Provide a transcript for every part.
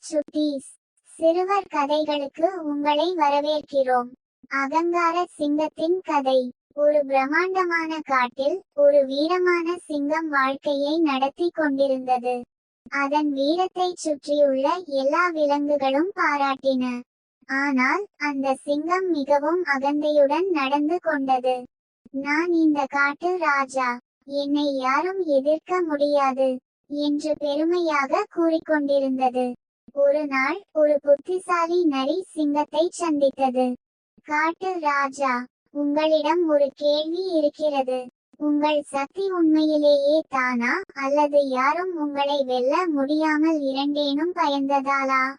சுட்டீஸ் சிறுவர் கதைகளுக்கு உங்களை வரவேற்கிறோம். அகங்கார சிங்கத்தின் கதை. ஒரு பிரம்மாண்டமான காட்டில் ஒரு வீரமான சிங்கம் வாழ்க்கையை நடத்தி கொண்டிருந்தது. அதன் வீரத்தை சுற்றியுள்ள எல்லா விலங்குகளும் பாராட்டின. ஆனால் அந்த சிங்கம் மிகவும் அகந்தையுடன் நடந்து கொண்டது. நான் இந்த காட்டு ராஜா. என்னை யாரும் எதிர்க்க முடியாது என்று பெருமையாக கூறிக்கொண்டிருந்தது. ஒரு நாள் ஒரு புத்திசாலி நரி சிங்கத்தை சந்தித்தது. காட்டு ராஜா உங்களிடம் ஒரு கேள்வி இருக்கிறது. உங்கள் சக்தி உண்மையிலேயே தானா? அல்லது யாரும் உங்களை வெல்ல முடியாமல் இரண்டேனும் பயந்ததாலா?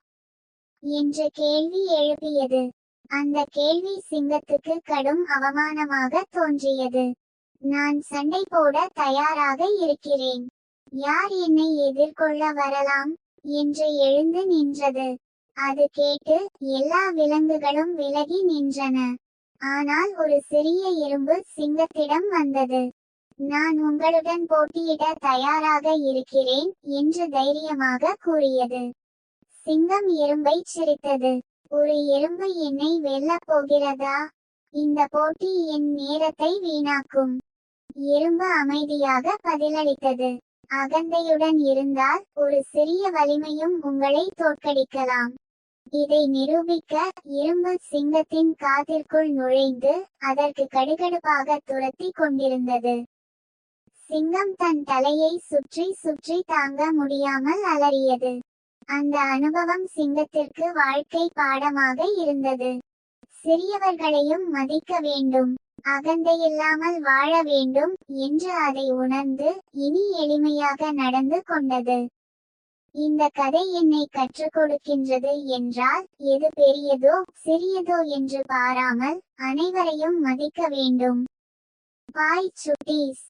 என்று கேள்வி எழுப்பியது. அந்த கேள்வி சிங்கத்துக்கு கடும் அவமானமாக தோன்றியது. நான் சண்டை போட தயாராக இருக்கிறேன். யார் என்னை எதிர்கொள்ள வரலாம்? என்று எழுந்து நின்றது. அது கேட்டு எல்லா விலங்குகளும் விலகி நின்றன. ஆனால் ஒரு சிறிய எறும்பு சிங்கத்திடம் வந்தது. நான் உங்களுடன் போட்டியிட தயாராக இருக்கிறேன் என்று தைரியமாக கூறியது. சிங்கம் எறும்பை சிரித்தது. ஒரு எறும்பு என்னை வெல்லப் போகிறதா? இந்த போட்டி என் நேரத்தை வீணாக்கும். எறும்பு அமைதியாக பதிலளித்தது. அகந்தையுடன் இருந்தால் ஒரு சிறிய வலிமையும் உங்களை தோற்கடிக்கலாம். இதை நிரூபிக்க இரும்பு சிங்கத்தின் காதிற்குள் நுழைந்து அதற்கு கடுகடுப்பாக துரத்தி கொண்டிருந்தது. சிங்கம் தன் தலையை சுற்றி சுற்றி தாங்க முடியாமல் அலறியது. அந்த அனுபவம் சிங்கத்திற்கு வாழ்க்கை பாடமாக இருந்தது. சிறியவர்களையும் மதிக்க வேண்டும். அகந்தையில்லாமல் வாழ வேண்டும் என்று அதை உணர்ந்து இனி எளிமையாக நடந்து கொண்டது. இந்த கதை என்னை கற்றுக் கொடுக்கின்றது என்றால் எது பெரியதோ சிறியதோ என்று பாராமல் அனைவரையும் மதிக்க வேண்டும். பாய் சுட்டீஸ்